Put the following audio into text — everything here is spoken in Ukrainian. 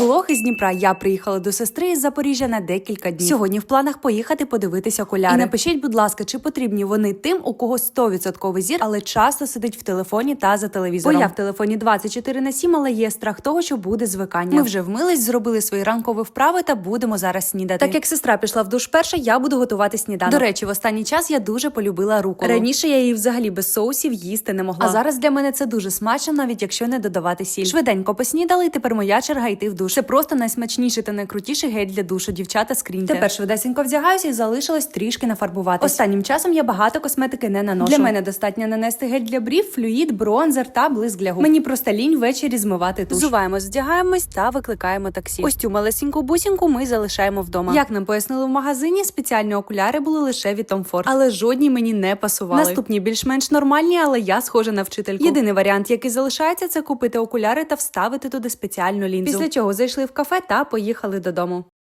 Влог із Дніпра. Я приїхала до сестри із Запоріжжя на декілька днів. Сьогодні в планах поїхати подивитися окуляри. І напишіть, будь ласка, чи потрібні вони тим, у кого 100% зір, але часто сидить в телефоні та за телевізором. Бо я в телефоні 24 на 7, але є страх того, що буде звикання. Ми вже вмились, зробили свої ранкові вправи та будемо зараз снідати. Так як сестра пішла в душ перша, я буду готувати сніданок. До речі, в останній час я дуже полюбила руку. Раніше я її взагалі без соусів їсти не могла. А зараз для мене це дуже смачно, навіть якщо не додавати сіль. Швиденько поснідали, і тепер моя черга йти в душ. Це просто найсмачніший та найкрутіший гель для душу. Дівчата скріньте. Тепер швидесенько вдягаюся і залишилось трішки нафарбувати. Останнім часом я багато косметики не наношу. Для мене достатньо нанести гель для брів, флюїд, бронзер та блиск для губ. Мені просто лінь ввечері змивати туш. Зуваємось, вдягаємось та викликаємо таксі. Ось цю малесеньку бусінку ми залишаємо вдома. Як нам пояснили в магазині, спеціальні окуляри були лише від Tom Ford, але жодні мені не пасували. Наступні більш-менш нормальні, але я схожа на вчительку. Єдиний варіант, який залишається, це купити окуляри та вставити туди спеціальну лінзу. Після чого зайшли в кафе та поїхали додому.